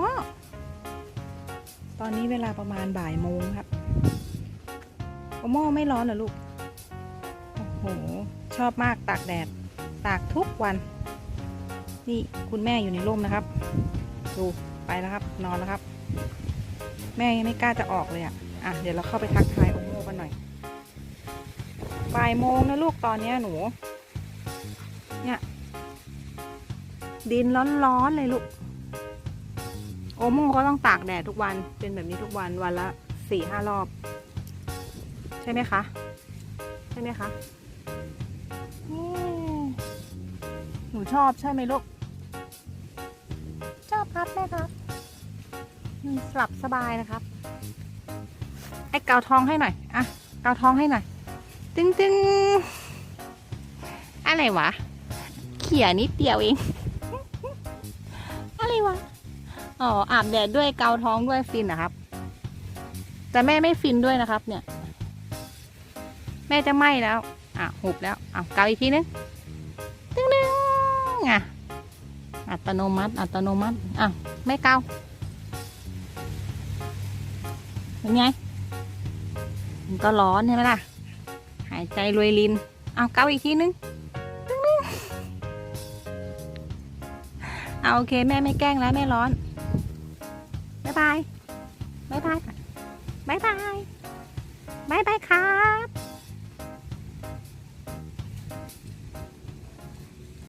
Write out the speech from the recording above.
โมตอนนี้เวลาประมาณบ่ายโมงครับโอโม่ไม่ร้อนเหรอลูก โอ้โห ชอบมากตากแดด ตากทุกวัน นี่คุณแม่อยู่ในร่มนะครับ ดูไปแล้วครับ นอนแล้วครับ แม่ยังไม่กล้าจะออกเลยอะ อะ เดี๋ยวเราเข้าไปทักทายโอโม่กันหน่อย บ่ายโมงนะลูกตอนนี้หนู เนี่ย ดินร้อนๆเลยลูก โอโมก็ต้องตากแดดทุกวันเป็นแบบนี้ทุกวันวันละสี่ห้ารอบ ใช่ไหมคะ ใช่ไหมคะนี่หนูชอบใช่ไหมลูก ชอบครับแม่ครับอืมสลับสบายนะครับ ไอ้เกาท้องให้หน่อยอะเกาท้องให้หน่อย ตึงตึงอะไรวะ เขี่ยนิดเดียวเอง อะไรวะ อ๋ออาบแดดด้วยเกาท้องด้วยฟินนะครับ แต่แม่ไม่ฟินด้วยนะครับ เนี่ย แม่จะไหม้แล้ว อะหุบแล้วอะเกาอีกทีนึงตึงตึงอะอัตโนมัติ อัตโนมัติอะไม่เกาเป็นไงมันก็ร้อนใช่ไหมล่ะ หายใจรวยลินเอาเกาอีกทีนึงตึงตึงเอาโอเค แม่ไม่แกล้งแล้ว แม่ร้อนายบายบายบายบายบายบายบายครับ